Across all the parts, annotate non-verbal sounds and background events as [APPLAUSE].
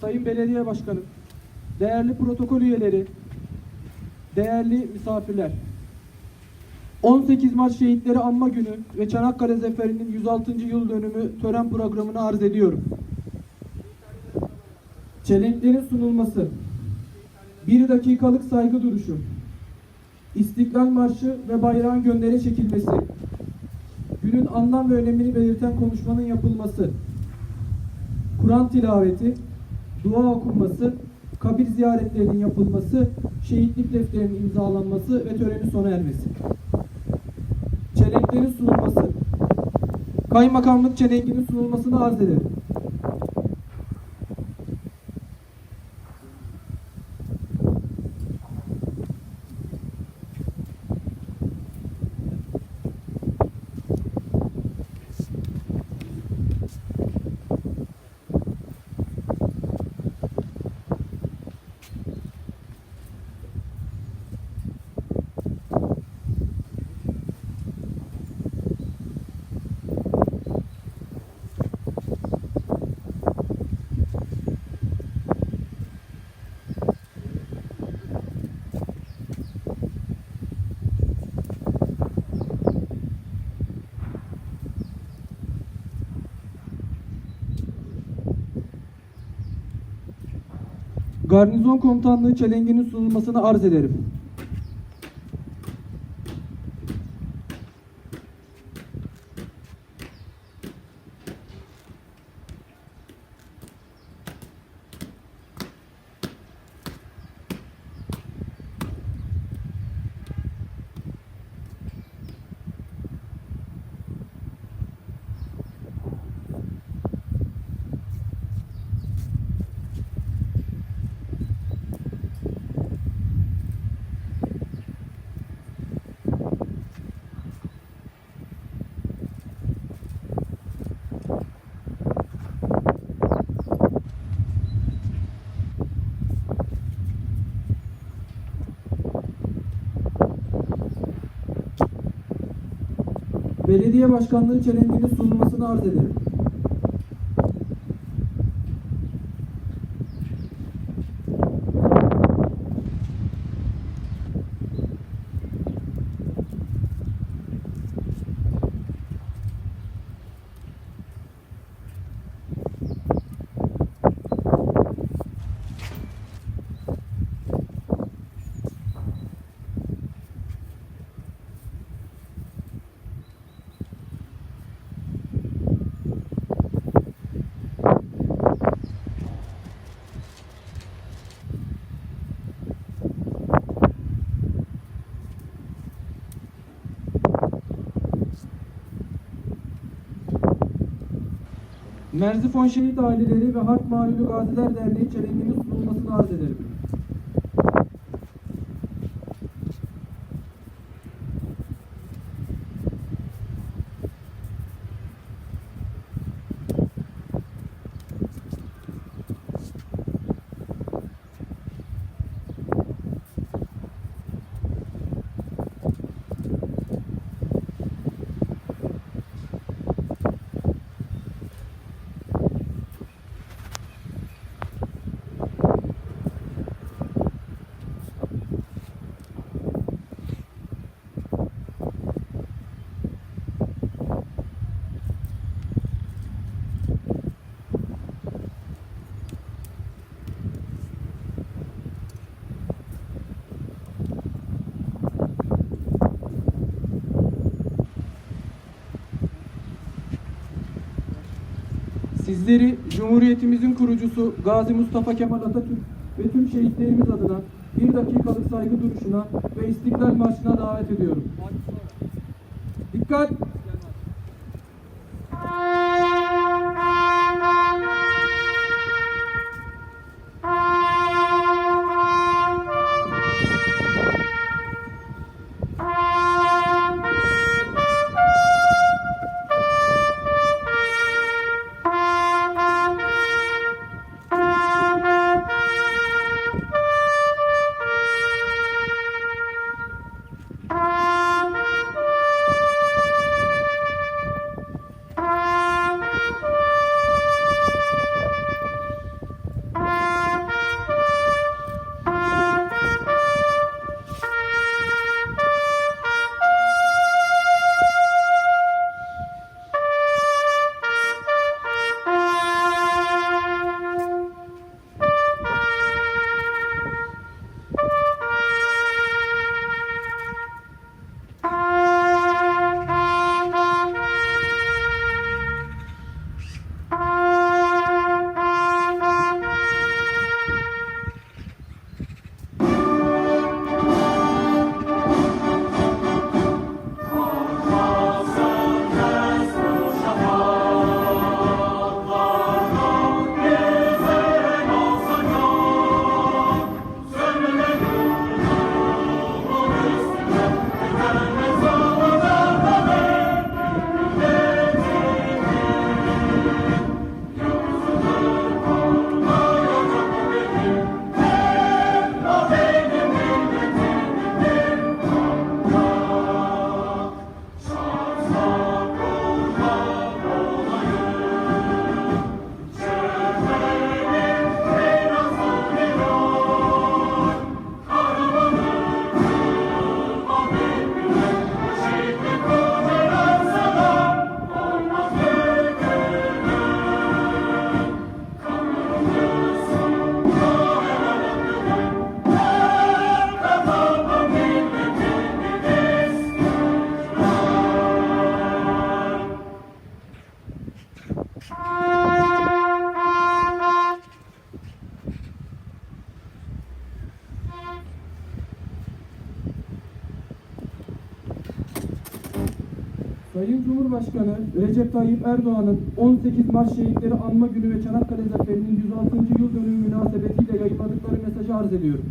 Sayın Belediye Başkanım, değerli protokol üyeleri, değerli misafirler. 18 Mart Şehitleri Anma Günü ve Çanakkale Zeferi'nin 106. yıl dönümü tören programını arz ediyorum. Çelenklerin sunulması, bir dakikalık saygı duruşu, İstiklal Marşı ve bayrağın göndere çekilmesi, günün anlam ve önemini belirten konuşmanın yapılması, Kur'an tilaveti, dua okunması, kabir ziyaretlerinin yapılması, şehitlik defterinin imzalanması ve törenin sona ermesi. Çelenklerin sunulması. Kaymakamlık çelenkinin sunulmasını arz ederim. Garnizon Komutanlığı çelenginin sunulmasını arz ederim. Belediye Başkanlığı çelenginin sunulmasını arz ederim. Merzifon Şehit Aileleri ve Harp Mağlulu Gaziler Derneği çelenginin sunulmasını arz ederim. Sizleri Cumhuriyetimizin kurucusu Gazi Mustafa Kemal Atatürk ve tüm şehitlerimiz adına bir dakikalık saygı duruşuna ve İstiklal Marşı'na davet ediyorum. Dikkat! Cumhurbaşkanı Recep Tayyip Erdoğan'ın 18 Mart Şehitleri Anma Günü ve Çanakkale Zaferi'nin 106. yıl dönümü münasebetiyle yayınladıkları mesajı arz ediyorum.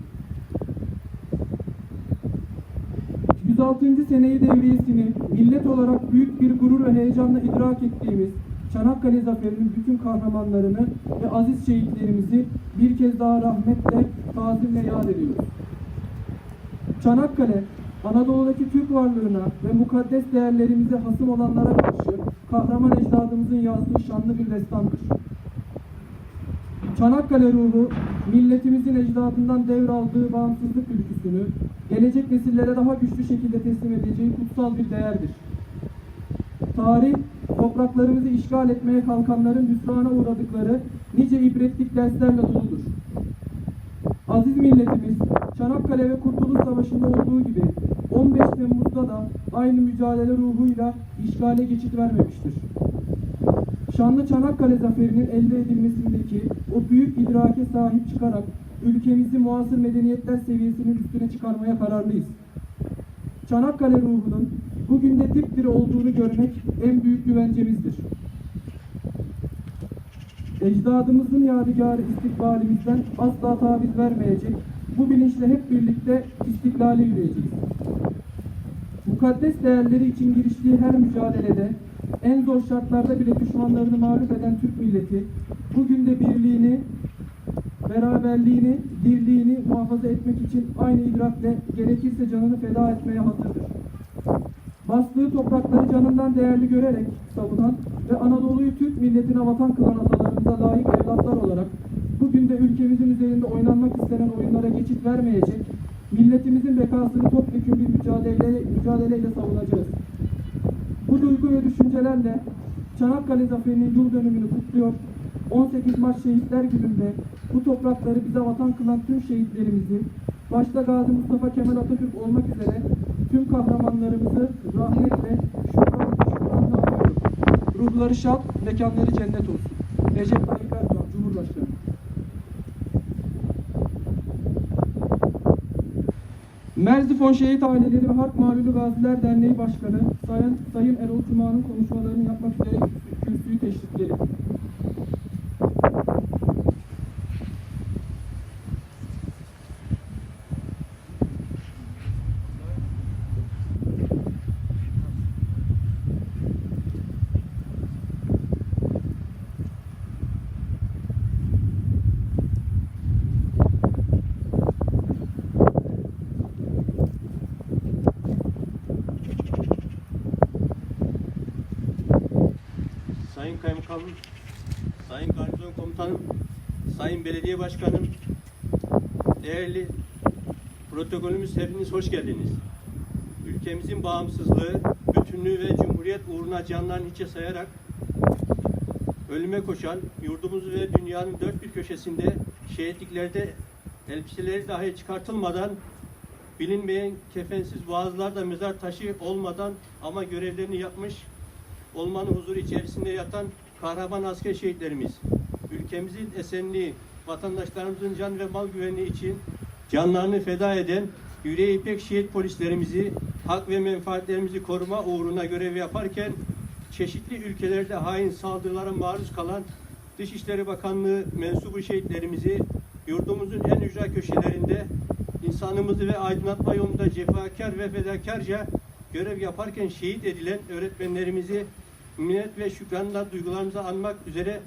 106. seneyi devriyesini millet olarak büyük bir gurur ve heyecanla idrak ettiğimiz Çanakkale Zaferi'nin bütün kahramanlarını ve aziz şehitlerimizi bir kez daha rahmetle, tazimle yad ediyoruz. Çanakkale, Anadolu'daki Türk varlığına ve mukaddes değerlerimize hasım olanlara karşı kahraman ecdadımızın yazdığı şanlı bir destandır. Çanakkale ruhu, milletimizin ecdadından devraldığı bağımsızlık ülküsünü, gelecek nesillere daha güçlü şekilde teslim edeceği kutsal bir değerdir. Tarih, topraklarımızı işgal etmeye kalkanların hüsrana uğradıkları nice ibretlik derslerle doludur. Aziz milletimiz, Çanakkale ve Kurtuluş Savaşı'nda olduğu gibi 15 Temmuz'da da aynı mücadele ruhuyla işgale geçit vermemiştir. Şanlı Çanakkale zaferinin elde edilmesindeki o büyük idrake sahip çıkarak ülkemizi muasır medeniyetler seviyesinin üstüne çıkarmaya kararlıyız. Çanakkale ruhunun bugün de dipdiri olduğunu görmek en büyük güvencemizdir. Ecdadımızın yadigarı istikbalimizden asla taviz vermeyecek, bu bilinçle hep birlikte istiklale yürüyeceğiz. Mukaddes değerleri için giriştiği her mücadelede en zor şartlarda bile düşmanlarını mağlup eden Türk milleti bugün de birliğini, beraberliğini, dirliğini muhafaza etmek için aynı idrakle gerekirse canını feda etmeye hazırdır. Bastığı toprakları canından değerli görerek savunan ve Anadolu'yu Türk milletine vatan kılan atalarımıza layık evlatlar olarak bugün de ülkemizin üzerinde oynanmak istenen oyunlara geçit vermeyecek, milletimizin bekasını topyekun bir mücadele, mücadeleyle savunacağız. Bu duygu ve düşüncelerle Çanakkale Zaferi'nin yıl dönümünü kutluyor. 18 Mart Şehitler Günü'nde bu toprakları bize vatan kılan tüm şehitlerimizi, başta Gazi Mustafa Kemal Atatürk olmak üzere tüm kahramanlarımızı rahmetle, şükran, şükranla anıyorum. Ruhları şad, mekanları cennet olsun. Recep Tayyip Erdoğan, Cumhurbaşkanı. Merzifon Şehit Aileleri ve Harp Mağlulu Gaziler Derneği Başkanı Sayın, Sayın Erol Cuma'nın konuşmalarını yapmak üzere kürsüyü teşrifleri. Sayın Kaymakamım, Sayın Garnizon Komutanım, Sayın Belediye Başkanım, değerli protokolümüz hepiniz hoş geldiniz. Ülkemizin bağımsızlığı, bütünlüğü ve cumhuriyet uğruna canlarını hiçe sayarak ölüme koşan, yurdumuzu ve dünyanın dört bir köşesinde şehitliklerde elbiseleri dahi çıkartılmadan bilinmeyen kefensiz boğazlarda mezar taşı olmadan ama görevlerini yapmış olmanın huzuru içerisinde yatan kahraman asker şehitlerimiz, ülkemizin esenliği, vatandaşlarımızın can ve mal güvenliği için canlarını feda eden yüreği ipek şehit polislerimizi, hak ve menfaatlerimizi koruma uğruna görev yaparken çeşitli ülkelerde hain saldırılara maruz kalan Dışişleri Bakanlığı mensubu şehitlerimizi yurdumuzun en ücra köşelerinde insanımızı ve aydınlatma yolunda cefakar ve fedakarca görev yaparken şehit edilen öğretmenlerimizi minnet ve şükranla duygularımızı anmak üzere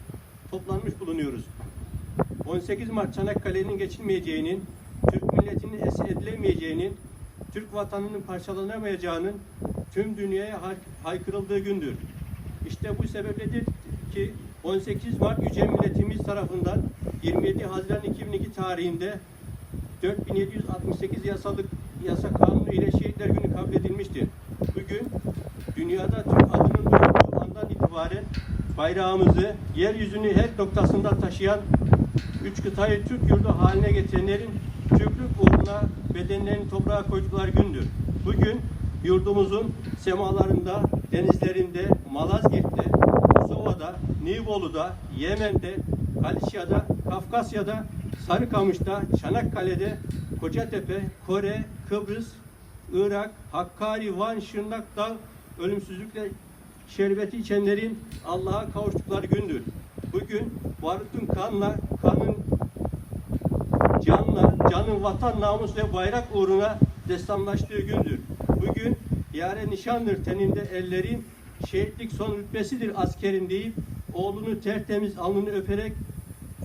toplanmış bulunuyoruz. 18 Mart Çanakkale'nin geçilmeyeceğinin, Türk milletinin esir edilemeyeceğinin, Türk vatanının parçalanamayacağının tüm dünyaya hay- haykırıldığı gündür. İşte bu sebepledir ki 18 Mart Yüce Milletimiz tarafından 27 Haziran 2002 tarihinde 4768 yasalık yasa kanunu ile şehitler günü kabul edilmiştir. Bugün dünyada Türk adının duyulduğu andan itibaren bayrağımızı yeryüzünün her noktasında taşıyan üç kıtayı Türk yurdu haline getirenlerin Türklük uğruna bedenlerini toprağa koydukları gündür. Bugün yurdumuzun semalarında, denizlerinde, Malazgirt'te, Kosova'da, Nibolu'da, Yemen'de, Galisya'da, Kafkasya'da, Sarıkamış'ta, Çanakkale'de, Kocatepe, Kore, Kıbrıs, Irak, Hakkari, Van, Şırnak'ta ölümsüzlükle şerbeti içenlerin Allah'a kavuştukları gündür. Bugün varlıkın kanla, kanın canla, canın vatan, namus ve bayrak uğruna destanlaştığı gündür. Bugün yare nişandır teninde ellerin, şehitlik son rütbesidir askerin deyip, oğlunu tertemiz alnını öperek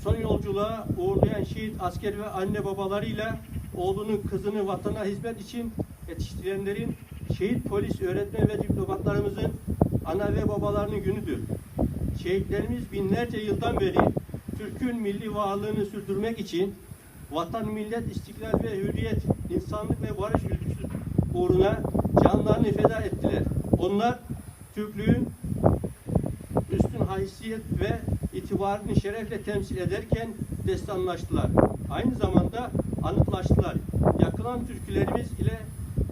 son yolculuğa uğurlayan şehit asker ve anne babalarıyla oğlunun kızını vatana hizmet için yetiştirenlerin, şehit polis, öğretmen ve diplomatlarımızın ana ve babalarının günüdür. Şehitlerimiz binlerce yıldan beri Türk'ün milli varlığını sürdürmek için vatan, millet, istiklal ve hürriyet, insanlık ve barış ülküsü uğruna canlarını feda ettiler. Onlar Türklüğün üstün haysiyet ve itibarını şerefle temsil ederken destanlaştılar. Aynı zamanda anıtlaştılar. Yakılan türkülerimiz ile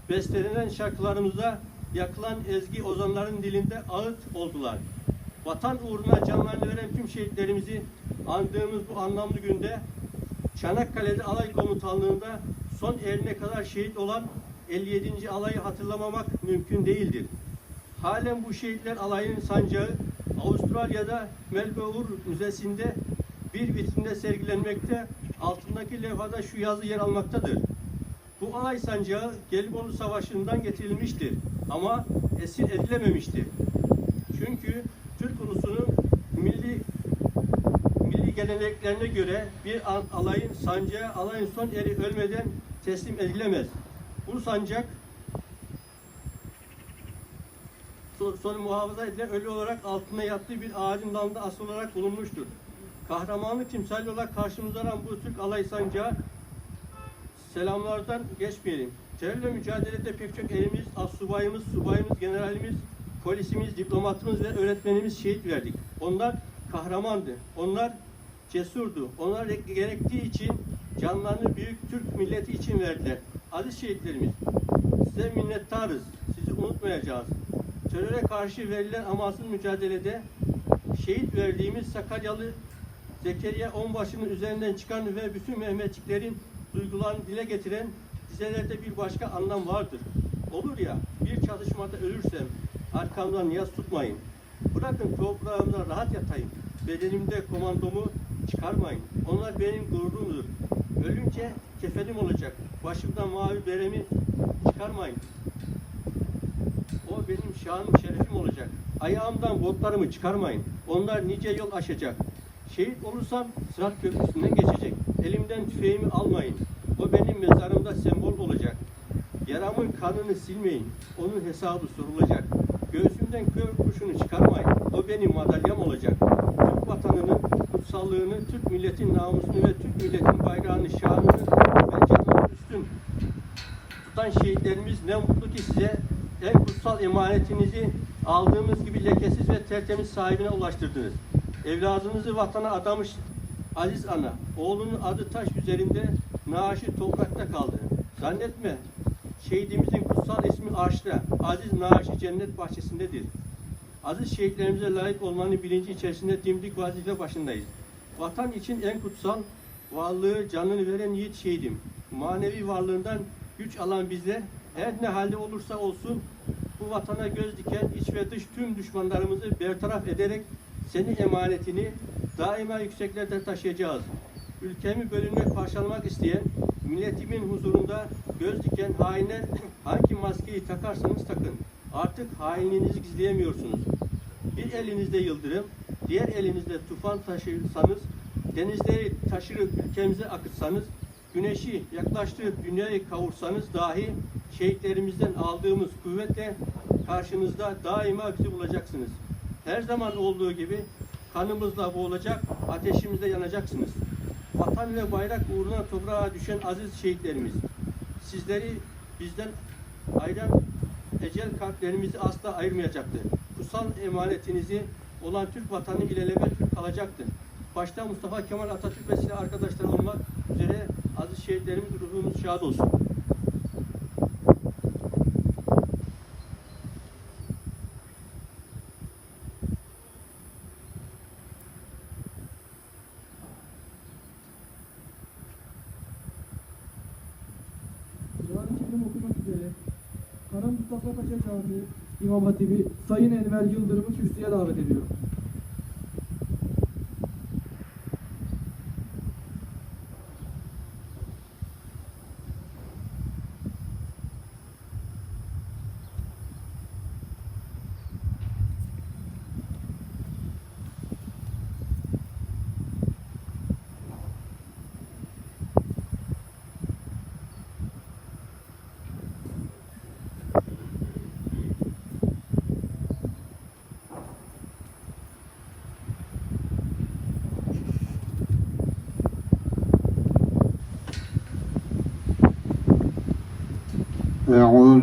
bestelenen şarkılarımıza yakılan ezgi ozanların dilinde ağıt oldular. Vatan uğruna canlarını veren tüm şehitlerimizi andığımız bu anlamlı günde Çanakkale'de alay komutanlığında son eline kadar şehit olan 57. alayı hatırlamamak mümkün değildir. Halen bu şehitler alayının sancağı Avustralya'da Melbourne Müzesi'nde bir vitrinde sergilenmekte. Altındaki levhada şu yazı yer almaktadır. Bu alay sancağı Gelibolu Savaşı'ndan getirilmiştir ama esir edilememiştir. Çünkü Türk ulusunun milli milli geleneklerine göre bir an- alayın sancağı alayın son eri ölmeden teslim edilemez. Bu sancak son, son muhafaza edilen ölü olarak altında yattığı bir ağacın dalında asıl olarak bulunmuştur. Kahramanlık timsali olarak karşımıza alan bu Türk alay sancağı selamlardan geçmeyelim. Terörle mücadelede pek çok elimiz, assubayımız, subayımız, generalimiz, polisimiz, diplomatımız ve öğretmenimiz şehit verdik. Onlar kahramandı. Onlar cesurdu. Onlar gerektiği için canlarını büyük Türk milleti için verdiler. Aziz şehitlerimiz, size minnettarız. Sizi unutmayacağız. Teröre karşı verilen amansız mücadelede şehit verdiğimiz Sakaryalı Zekeriya Onbaşı'nın üzerinden çıkan ve bütün Mehmetçiklerin duygularını dile getiren dizelerde bir başka anlam vardır. Olur ya bir çalışmada ölürsem arkamdan yas tutmayın. Bırakın toprağımda rahat yatayım. Bedenimde komandomu çıkarmayın. Onlar benim gururumdur. Ölünce kefenim olacak. Başımdan mavi beremi çıkarmayın. O benim şanım şerefim olacak. Ayağımdan botlarımı çıkarmayın. Onlar nice yol aşacak. Şehit olursam Sırat Köprüsü'nden geçecek. Elimden tüfeğimi almayın. Benim mezarımda sembol olacak. Yaramın kanını silmeyin. Onun hesabı sorulacak. Göğsümden kör kurşunu çıkarmayın. O benim madalyam olacak. Türk vatanının kutsallığını, Türk milletin namusunu ve Türk milletin bayrağını, şanını ve canını üstün tutan şehitlerimiz ne mutlu ki size en kutsal emanetinizi aldığımız gibi lekesiz ve tertemiz sahibine ulaştırdınız. Evladınızı vatana adamış Aziz Ana, oğlunun adı taş üzerinde, naaşı toprakta kaldı. Zannetme, şehidimizin kutsal ismi arşta, aziz naaşı cennet bahçesindedir. Aziz şehitlerimize layık olmanın bilinci içerisinde dimdik vazife başındayız. Vatan için en kutsal varlığı canını veren yiğit şehidim. Manevi varlığından güç alan bizler her ne halde olursa olsun bu vatana göz diken iç ve dış tüm düşmanlarımızı bertaraf ederek senin emanetini daima yükseklerde taşıyacağız. Ülkemi bölünmek, parçalamak isteyen, milletimin huzurunda göz diken hainler [COUGHS] hangi maskeyi takarsanız takın. Artık hainliğinizi gizleyemiyorsunuz. Bir elinizde yıldırım, diğer elinizde tufan taşırsanız, denizleri taşırıp ülkemize akıtsanız, güneşi yaklaştırıp dünyayı kavursanız dahi şehitlerimizden aldığımız kuvvetle karşınızda daima bizi bulacaksınız. Her zaman olduğu gibi kanımızla boğulacak, ateşimizle yanacaksınız. Vatan ve bayrak uğruna toprağa düşen aziz şehitlerimiz, sizleri bizden ayıran ecel kalplerimizi asla ayırmayacaktır. Kutsal emanetinizi olan Türk vatanı ilelebet kalacaktır. Başta Mustafa Kemal Atatürk ve silah arkadaşları olmak üzere aziz şehitlerimiz ruhumuz şad olsun. Kur'an-ı Kerim okumak üzere Kara Mustafa Paşa Camii İmam Hatibi Sayın Enver Yıldırım'ı kürsüye davet ediyorum.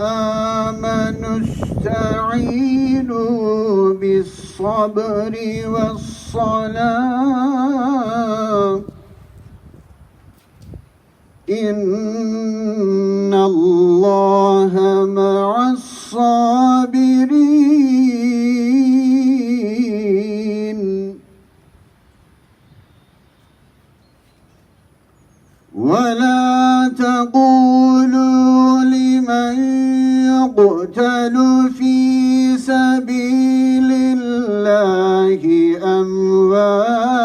آمنوا استعينوا بالصبر والصلاة إن الله مع الصابرين ولا تقولوا يقتل في سبيل الله أموات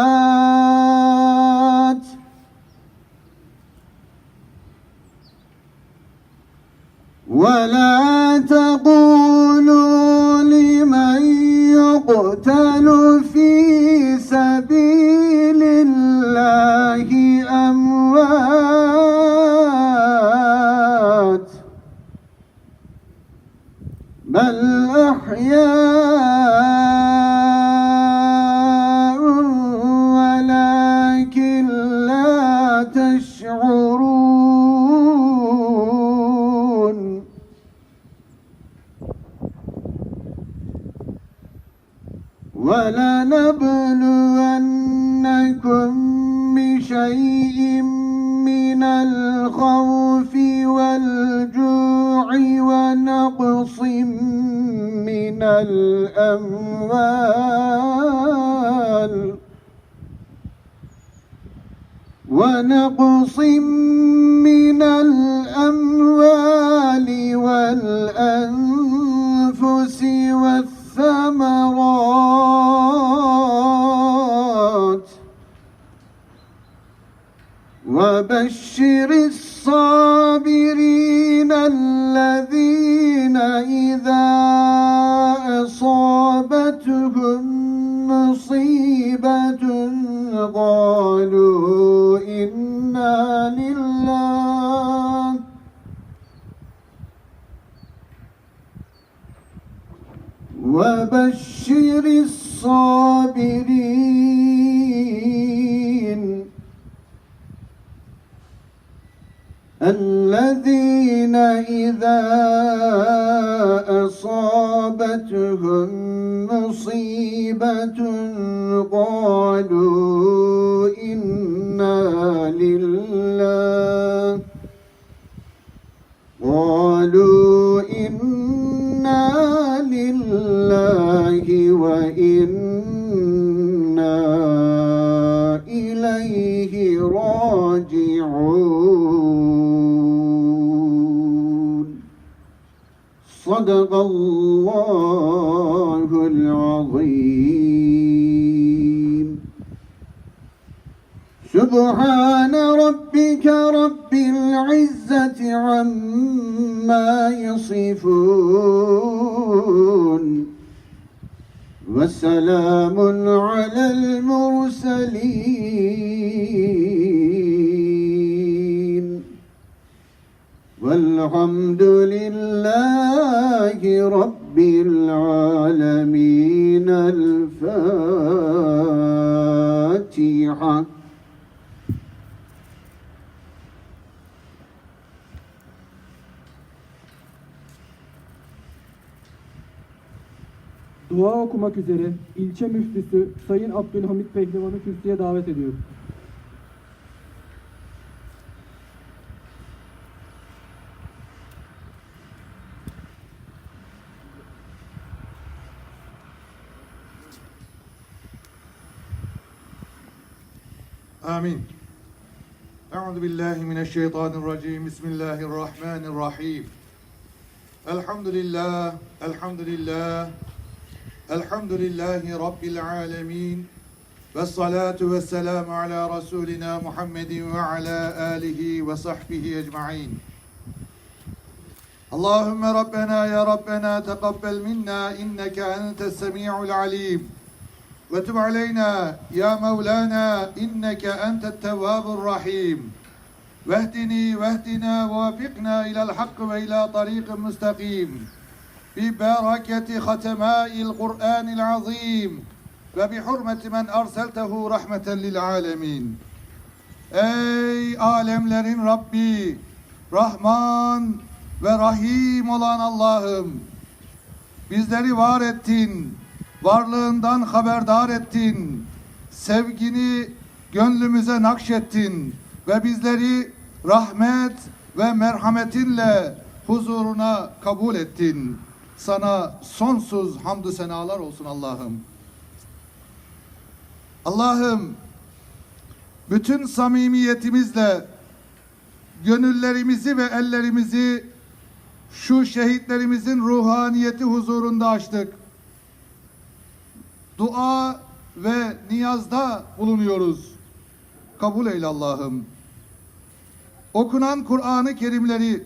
رب العالمين الفاتحة Dua okumak üzere ilçe müftüsü Sayın Abdülhamit Pehlivan'ı kürsüye davet ediyorum. آمين أعوذ بالله من الشيطان الرجيم بسم الله الرحمن الرحيم الحمد لله الحمد لله الحمد لله رب العالمين والصلاة والسلام على رسولنا محمد وعلى آله وصحبه أجمعين اللهم ربنا يا ربنا تقبل منا إنك أنت السميع العليم وتب علينا يا مولانا إنك أنت التواب الرحيم واهدني واهدنا ووفقنا إلى الحق وإلى طريق مستقيم ببركة ختماء القرآن العظيم وبحرمة من أرسلته رحمة للعالمين Ey alemlerin Rabbi, Rahman ve Rahim olan Allah'ım, bizleri var ettin, varlığından haberdar ettin, sevgini gönlümüze nakşettin ve bizleri rahmet ve merhametinle huzuruna kabul ettin. Sana sonsuz hamdü senalar olsun Allah'ım. Allah'ım bütün samimiyetimizle gönüllerimizi ve ellerimizi şu şehitlerimizin ruhaniyeti huzurunda açtık. Dua ve niyazda bulunuyoruz. Kabul eyle Allah'ım. Okunan Kur'an-ı Kerimleri,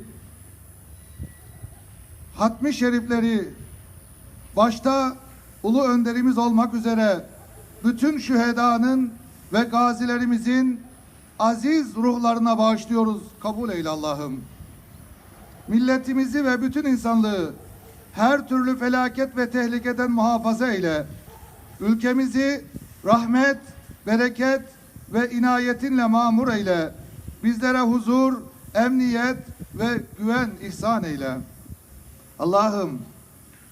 hatmi şerifleri, başta ulu önderimiz olmak üzere bütün şühedanın ve gazilerimizin aziz ruhlarına bağışlıyoruz. Kabul eyle Allah'ım. Milletimizi ve bütün insanlığı her türlü felaket ve tehlikeden muhafaza eyle. Ülkemizi rahmet, bereket ve inayetinle mamur eyle. Bizlere huzur, emniyet ve güven ihsan eyle. Allah'ım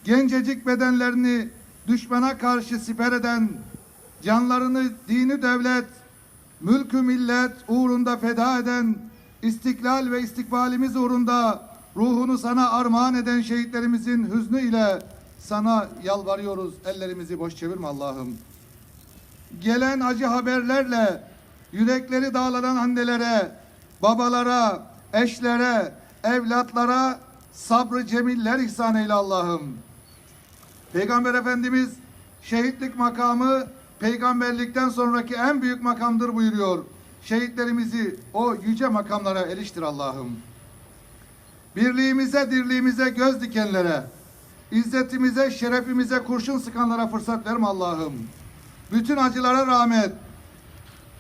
gencecik bedenlerini düşmana karşı siper eden, canlarını dini devlet, mülkü millet uğrunda feda eden, istiklal ve istikbalimiz uğrunda ruhunu sana armağan eden şehitlerimizin hüznü ile sana yalvarıyoruz. Ellerimizi boş çevirme Allah'ım. Gelen acı haberlerle yürekleri dağlanan annelere, babalara, eşlere, evlatlara sabrı cemiller ihsan eyle Allah'ım. Peygamber Efendimiz şehitlik makamı peygamberlikten sonraki en büyük makamdır buyuruyor. Şehitlerimizi o yüce makamlara eriştir Allah'ım. Birliğimize, dirliğimize göz dikenlere, İzzetimize, şerefimize kurşun sıkanlara fırsat verme Allah'ım. Bütün acılara rağmen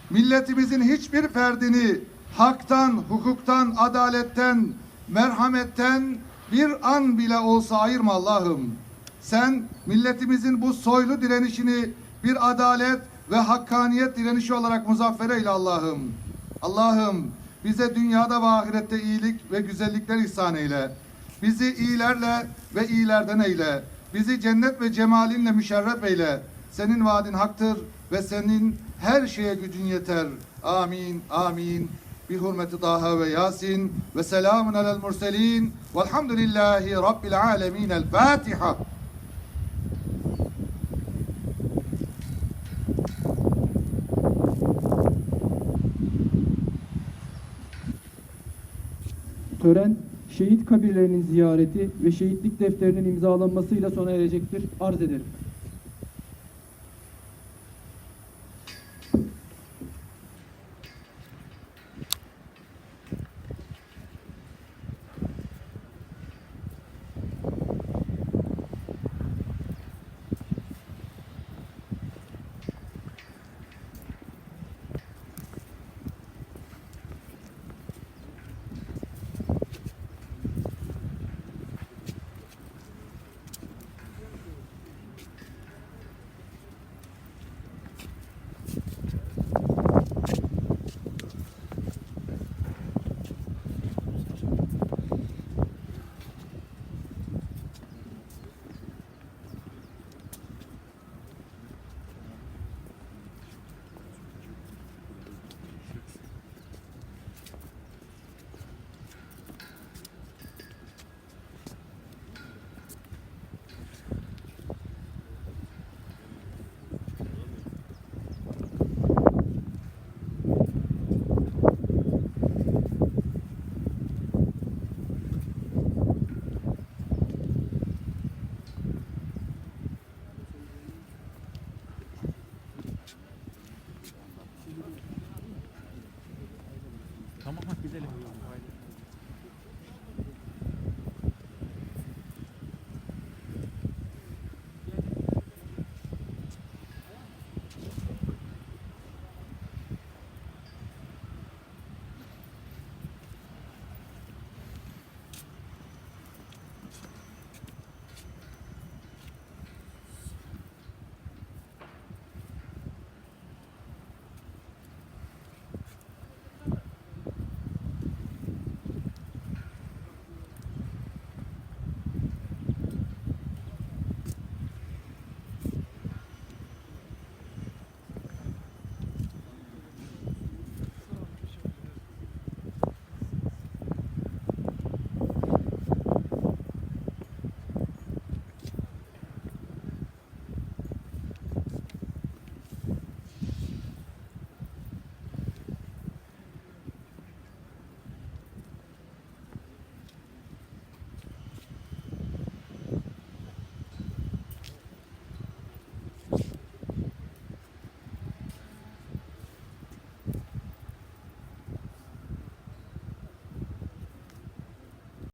milletimizin hiçbir ferdini haktan, hukuktan, adaletten, merhametten bir an bile olsa ayırma Allah'ım. Sen milletimizin bu soylu direnişini bir adalet ve hakkaniyet direnişi olarak muzaffer eyle Allah'ım. Allah'ım bize dünyada ve ahirette iyilik ve güzellikler ihsan eyle. Bizi iyilerle ve iyilerden eyle. Bizi cennet ve cemalinle müşerref eyle. Senin vaadin haktır ve senin her şeye gücün yeter. Amin, amin. Bi hurmeti Taha ve Yasin ve selamun alel murselin velhamdülillahi rabbil alemin. El Fatiha. Tören şehit kabirlerinin ziyareti ve şehitlik defterinin imzalanmasıyla sona erecektir. Arz ederim.